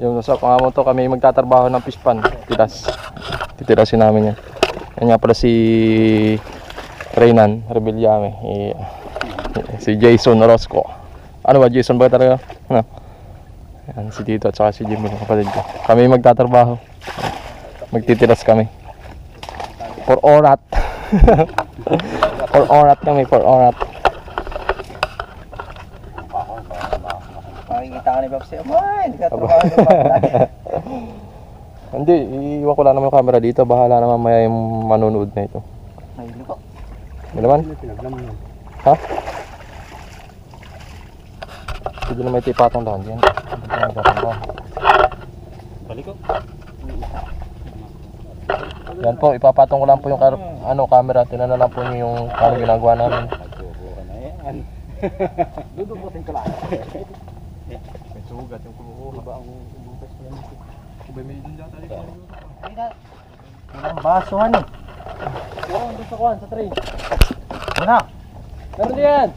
Yung nasa pangamo to kami magtatrabaho ng fish pan. Tiras. Titirasin namin yan. Yan nga pala si Reynan Rebillame. Eh, si Jason Orozco. Ano ba Jason ba talaga? Ano? Yan, si Tito at saka si Jimmy kapatid ko. Kami magtatrabaho. Magtitiras kami. For orat. for orat kami, for orat. Ni Babsi. Abay, hindi ka trabaho Babsi. Hindi, iiwan ko lang naman yung camera dito. Bahala naman maya yung manonood na ito. Nahilo ko. Ano naman? Ha? Sige na may tipatong dahan dyan. Balik ko. Yan po, ipapatong ko lang po yung kar- ano, camera. Tinan na lang po niyo yung ano ginagawa namin. Na. Dudubutin ka lang. Sugat yung kumukuha. Ba ang bukas ko yan? Kubay may dun dyan tayo. Walang basuhan eh. Oo, doon sa kuhan, sa train. Wala. Meron diyan!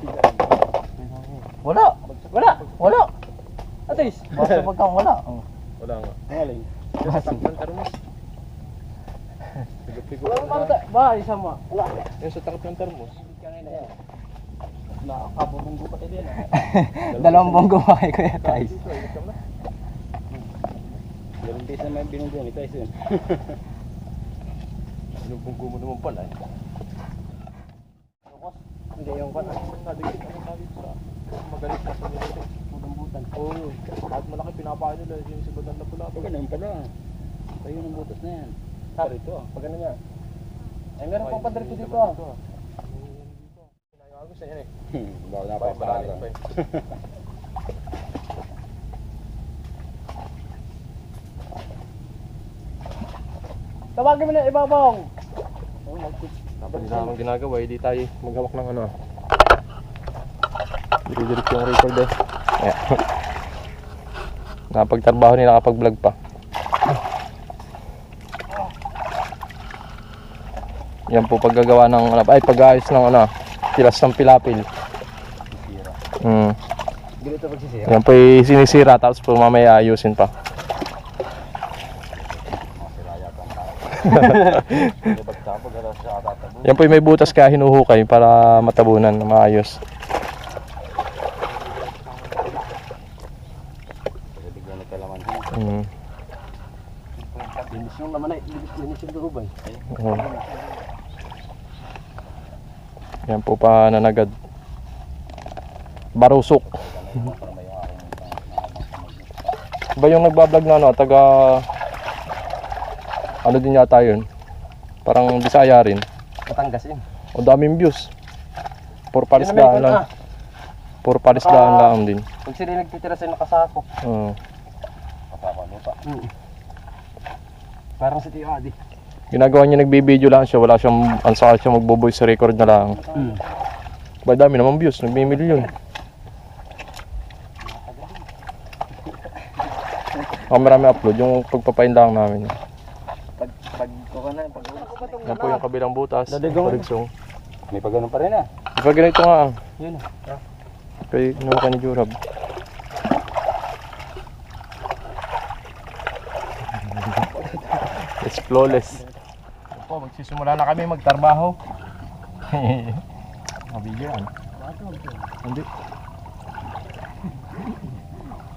Wala. Wala! Wala. Atis! Baso wag kang wala. Oh. Wala nga. Ngaling. Sa takpan termos. Pigo-pigo. Wala kang ta- ba, isa mo. Wala. Yung sa takip ng termos. Nakakabubunggo pa din. Dalawang bonggo pa kay Kuya Kais. Dalawang piso naman binunggo ni Tyson. Yung bunggo mo naman pala eh. Hindi yung pan. Nadikit ang tawid sa magalit na sa nilito. Budang-butan. Oo, kahit malaki pinapakain nila yung sibadan na pula. Pag ganun pala. Tayo ng butas na yan. Sa rito ah. Pag ano niya. Ay, meron pang padrito dito ah. Pinayagos na yan eh. Hmm, na pa eh. Tawagin mo na ibabong. Dapat hindi naman ginagawa, hindi tayo maghawak ng ano. Diri-dirit yung record eh. Ayan. Napagtrabaho nila kapag vlog pa. Yan po paggagawa ng ay pag-ayos ng ano, tilas ng pilapil. Hmm. Ganito pagsisira. Yan po ay sinisira tapos po mamaya ayusin pa. Yan po ay may butas kaya hinuhukay para matabunan, maayos. Bigla nagkalaman. Hmm. Linis yung naman ay. Linis yung durubay. Oo. Yan po pa nanagad. Barusok. Ba yung nagbablog na ano, taga ano din yata yun. Parang Bisaya rin. Batangas yun. O daming views. Puro palisdaan Yun lang. naman, Puro palisdaan Ah. lang din. Pag sila nagtitira sa nakasako. Oo. Kasama mo pa. Parang si Tio Adi. Ginagawa niya nagbibideo lang siya, wala siyang ang saka siya magbo-voice record na lang. Mm. Ba dami naman views, nagmi-million. Oh, marami upload yung pagpapain lang namin. Pag pag ko ka na pag Yan po yung kabilang butas. Parigsong. May pag ganun pa rin ah. Ba ganito nga? Yun. Kay naman ni Jurab. It's flawless. Po, magsisimula na kami magtrabaho. Mabigyan. yan. Hindi.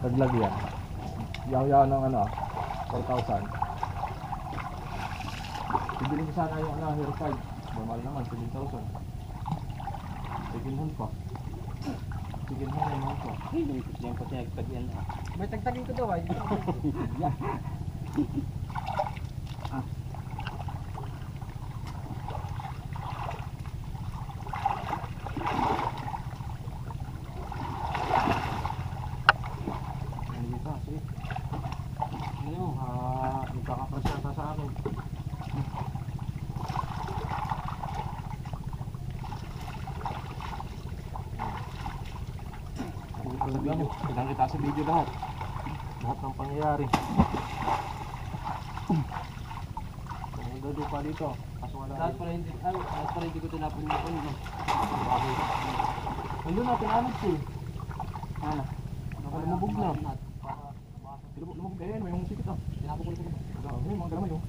Taglag yan. Yaw-yaw ng ano, 4,000. Bibili ko sana yung ano, hair card. Normal naman, 7,000. Second pa. Second hand naman po. Hindi ko siya pati nagtagyan. May tagtagin ko daw ay. Hindi pa, sige. Ano, ah, nagkakaprasya ka sa akin. Sabihan mo, pinakita sa video lahat. Lahat ng pangyayari. Ang gado pa dito. Kaso wala. Lahat pala hindi, ay, lahat pala hindi ko tinapon na po. Ayun natin, ano po? Ano? Nakalumabog na. Lumabog eh, may mga sikit ah. Tinapos ko ulit. Dami, mga galamay oh.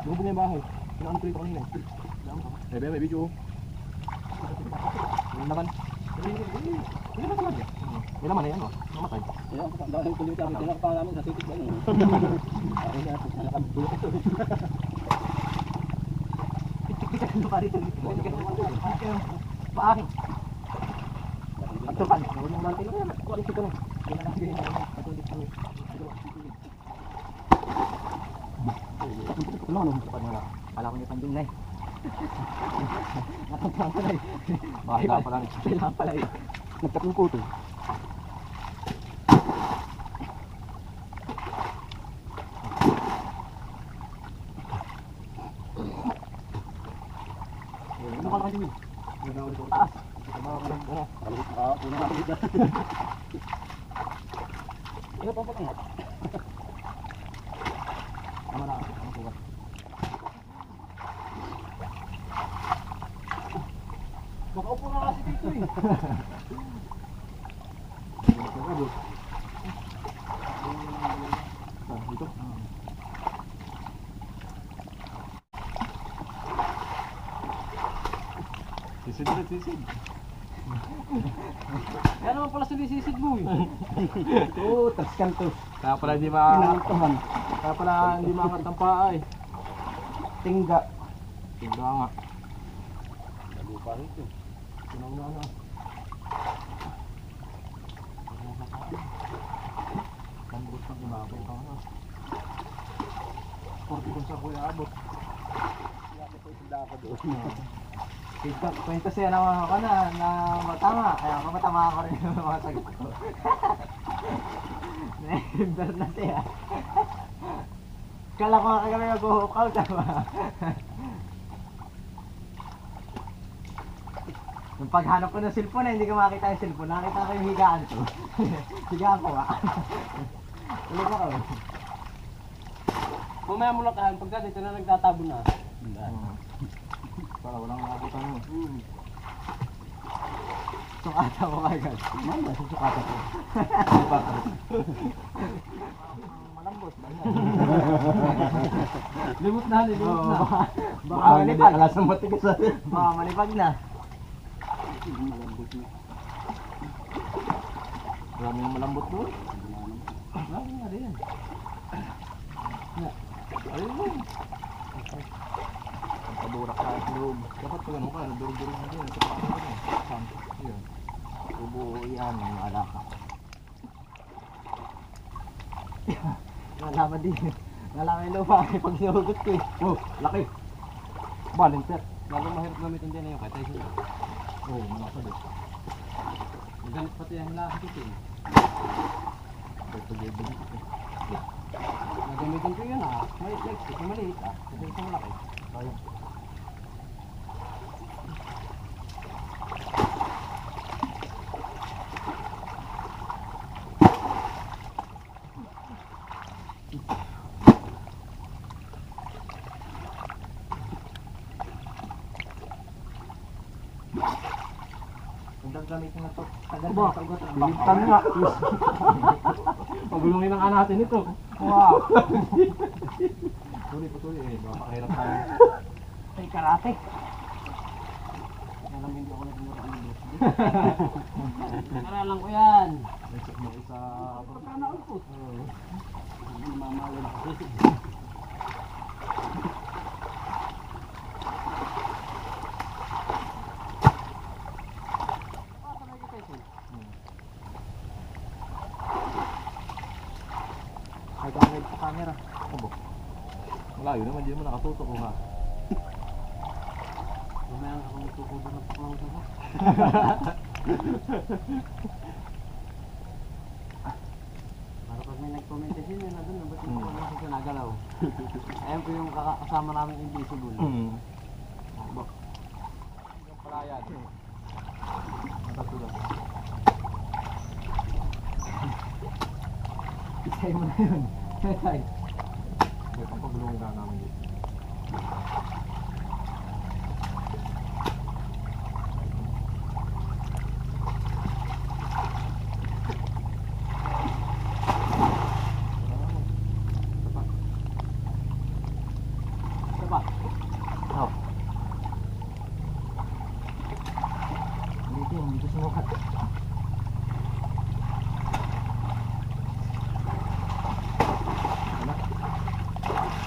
Lumabog na yung bahay. Pinaano ko rito kanina eh. Dami ka. Eh, may video oh. Yung naman. Yung naman talaga. Yung naman eh, ano ah. Namatay. Kaya, dahil kulit kami, tinakpa namin sa titik ba yun? Ay, natin, nakabulok ito. Kita ka pa rito. Paang. Ito pa. Huwag mo yan. Ko na. Hindi na natin yan. Ito ulit kami. Ano, ano? Kala ko niya panding na eh. Nakapang pala eh. Bahala pa lang. Kailangan pala eh. ngepet engkau tuh. Na kasi dito eh. Ah, dito. Sisid ulit, sisid. Kaya naman pala sinisisid mo eh. Oo, tas kanto. Kaya pala hindi ma... Kaya pala hindi maangat ng paa eh. Tingga. Tingga nga. Na na. Pambot ng ibabaw ka na. Porti kung sa kuya abot. Tigka, kwento siya na mga ka na, na matama. Kaya ako matama ako rin yung mga sagot ko. Member na siya. Kala ko nga kagabi mag-hook tama. Nung paghanap ko ng cellphone, hindi ko makita yung cellphone. Nakita ko yung higaan ko. higaan ko nga. Ulit ako. Mamaya mo lang kahan, pagka dito na nagtatabo na. Para walang nakabutan mo. Sukata mo kagad. Manda, susukata ko. Malambot limot na, limot na. Baka, malipag. alas ang matigas sa Baka malipag na. Malambot na. Marami yung malambot doon. Marami nga rin. Ayun mo. Ang kaburak ka sa loob. Dapat pag ano ka, durog-durog na din. Sa paa ka rin. Yun. Tubo yan, ang alaka. Nalaman din. Nalaman yung lupa pag sinugot ko eh. Oh, laki. Balinter. Lalo mahirap gamitin din na yung katay sila. Oh, malaki din. Magalit pati ang lahat ito eh. Ito gabing ito. Nagamitin ko yun ah. Flex, ito maliit ah. Ito ito malaki. Sayang. Ang gamitin na to. Tagal Ba? na sagot. Baliktad nga. Pagulungin ang natin ito. Wow! Tuloy, patuloy eh. Baka kahirap tayo. Ay, karate. Alam hindi ako nagmura ang boss. Aralan ko yan. Isa, may isa. Pagkana ako po. Mamalan. Ay, gamit sa camera. Abo. Malayo nakatutok ko ha. Mamaya ako magtukubo ng paklaw sa Para pag may nag-comment kasi yun, nandun, na ba't yung Hmm. hmm. kasi nagalaw? Ayun po yung kasama namin invisible. Hmm. Abo. Yung palayan. Nakatulog. Isay mo na yun. Isay.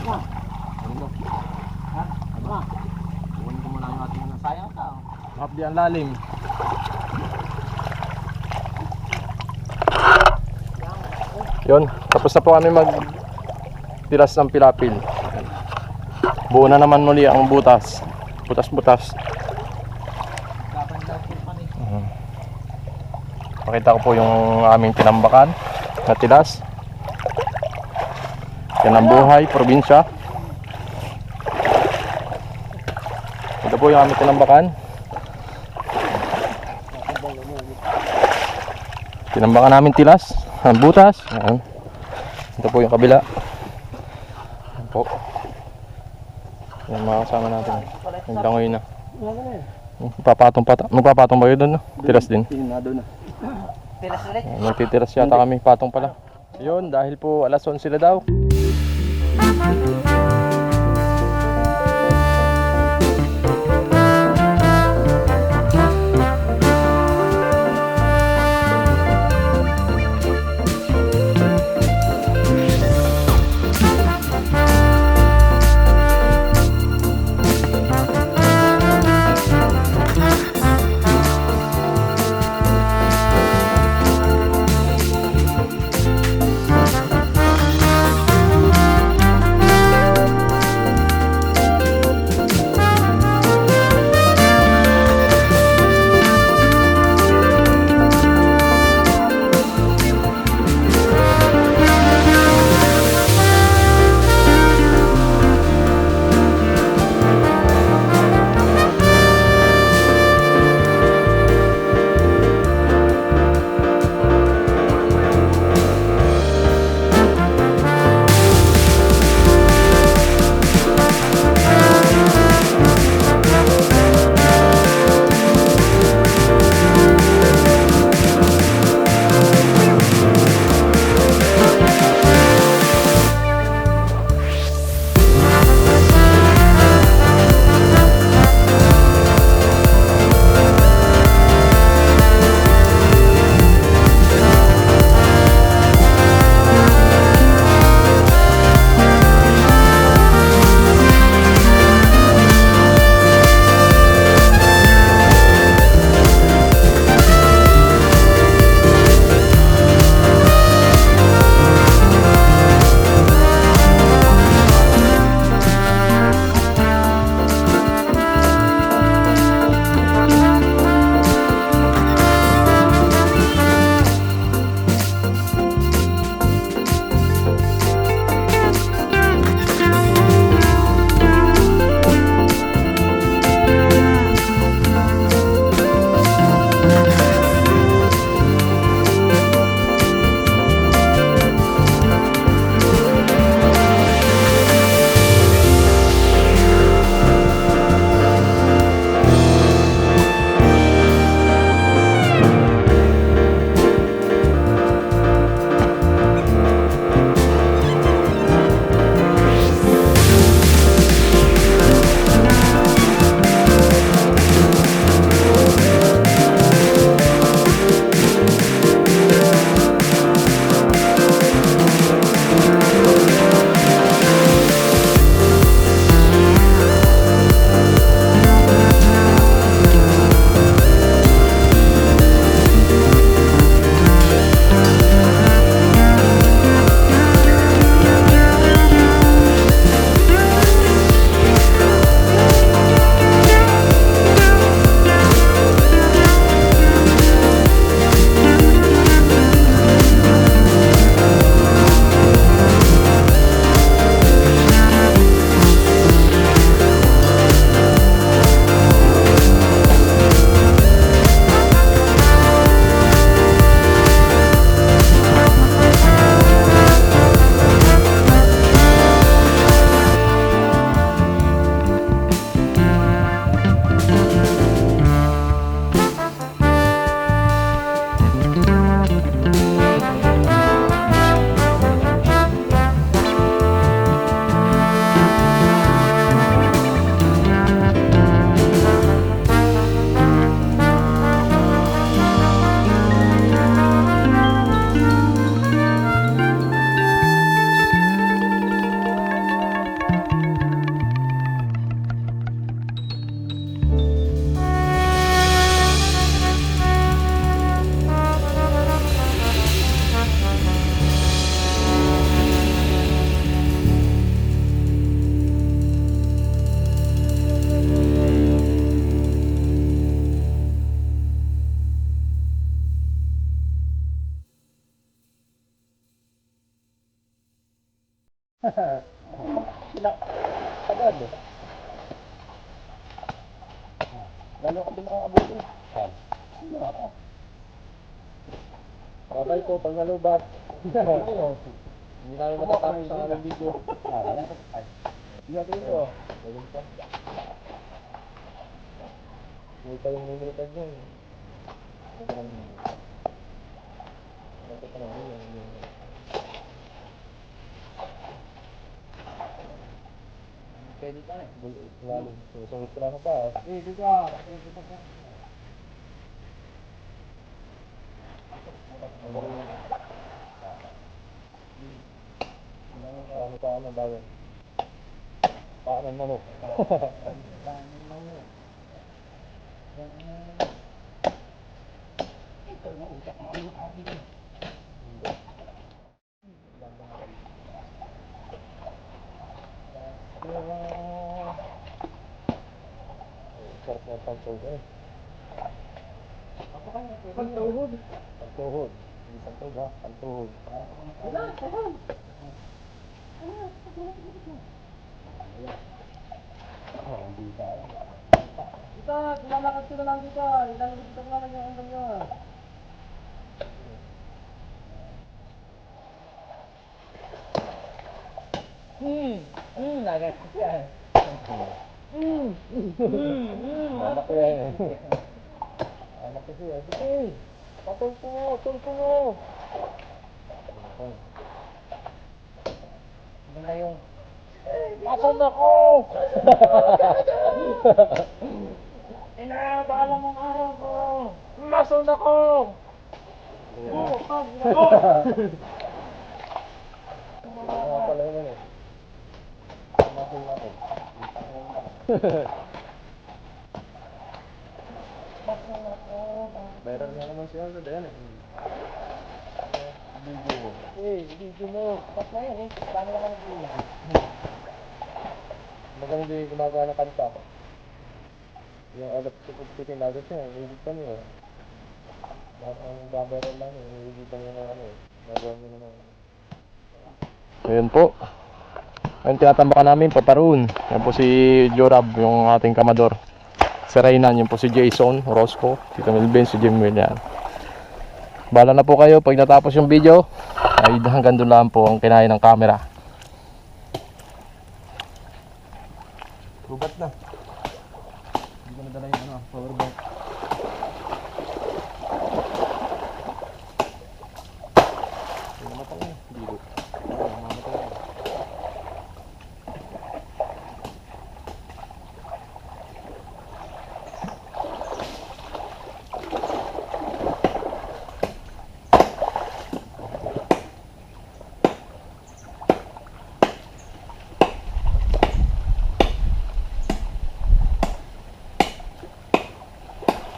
Ma. Ano ba? Ha? Ano ba? Kunin ko muna yung ating ano. Sayang ka. Hap ang lalim. Yun, tapos na po kami mag tiras ng pilapil. Buo na naman muli ang butas. Butas-butas. Mhm. Pakita ko po yung aming tinambakan na tilas. Yan ang buhay, probinsya. Ito po yung aming tinambakan. Tinambakan namin tilas, ang butas. Ayan. Ito po yung kabila. Ayan po. Yan mga kasama natin. Naglangoy na. Magpapatong pa. Magpapatong ba yun doon? no? Tilas din. Pilas ulit. Magtitiras yata kami, patong pala. Yun, dahil po alas 11 sila daw. Thank you. Sila, agad. Lalo ka din nakakabuti. Saan? Patay ko pag nalubat. Hindi namin matatapos sa aming video. Hindi natin ito. Ganun pa. Hindi pa yung yun. Parang... Ano pa naman yun? Pwede ka eh. Bul- Lalo, susunod ko lang pa. Pwede ka. Pwede ka. Ano pa ano bagay? Paano na no? Ito na utak mo. Ano ka dito? Na pagtuhod eh. Pagtuhod. Pagtuhod. Hindi pagtuhod ha, pagtuhod. Wala, saan? Oh, hindi ka. Kita, lumalakad ka na lang dito. Ilalagay dito ko lang yung hanggang nyo. Hmm, hmm, nagat ka. Hmm, hmm, hmm. Anak ko yan eh. Anak ko siya. Sige, patol ko mo, ko mo. Ano na yung... Patol ako! Inaabala mong araw ko. Masol na ko! Oh, pag Mga pala yun eh. Masol na ko. Meron nga naman siya sa dayan eh. Video mo. Eh, video mo. Ba't na yan eh? Paano naman ang video? Bagang hindi gumagawa ng kanta ko. Yung alat ko pagpitin agad siya, iigitan niyo. Ang babayaran lang, iigitan niyo na ano eh. Gagawin niyo na Ayun po. Ayun tinatambakan namin, paparoon. Yan po si Jorab, yung ating kamador. Si Reynan, yun po si Jason, Roscoe, si Camilben, si Jim William. Bala na po kayo, pag natapos yung video, ay hanggang doon lang po ang kinain ng camera. Lubat na. Hindi ko nadala yung ano, power bank. Mamatay na. Dilo. Oo, mamatay na.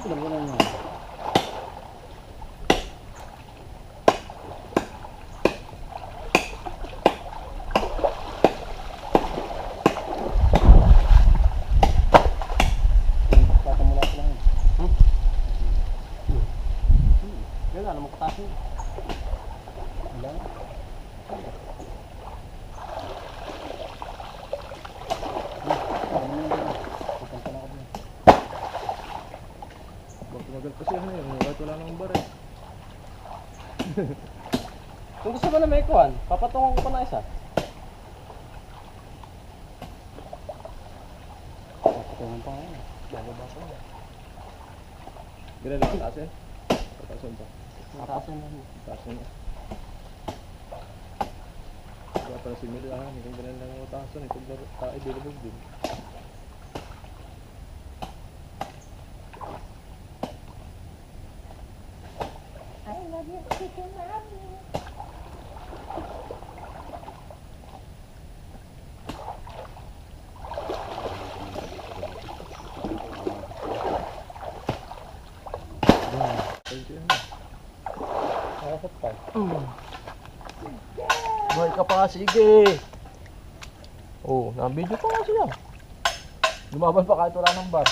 Alam ko na yun. Tatamula ko lang yun. Hmm? Hmm. Yan, alam mo katasin. Wala. Hmm. Alam mo yun, dyan. Pupunta na ako dyan. Bak tumagal pa siya ngayon, kahit wala nang bar eh. Kung gusto mo na may kuhan, papatungan ko pa na isa. Papatungan pa ngayon. Bababasa mo. Ganun lang taas eh. Patasan pa. Mataas na. Taas na. Kaya pala si Milo ah, hindi kong ganun lang ang utasan eh. Kung tayo bilibog din. Sige! Oh, na-video pa nga siya. Lumaban pa kahit wala ng bar.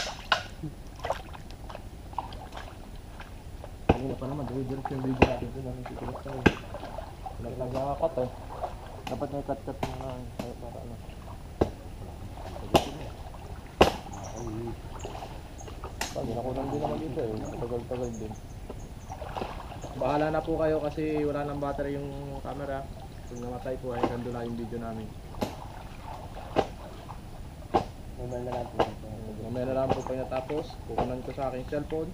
Kanina pa naman, dire-diretso yung video natin doon. Si Kulit tayo. Nag-nagakat eh. Dapat may cut-cut mo na. Para, para ano. Pag nakulang din naman dito eh. Tagal-tagal din. Bahala na po kayo kasi wala nang battery yung camera. Kung namatay po ay nandun na yung video namin. Normal na lang po. Mamaya na lang po pag natapos, kukunan ko sa aking cellphone.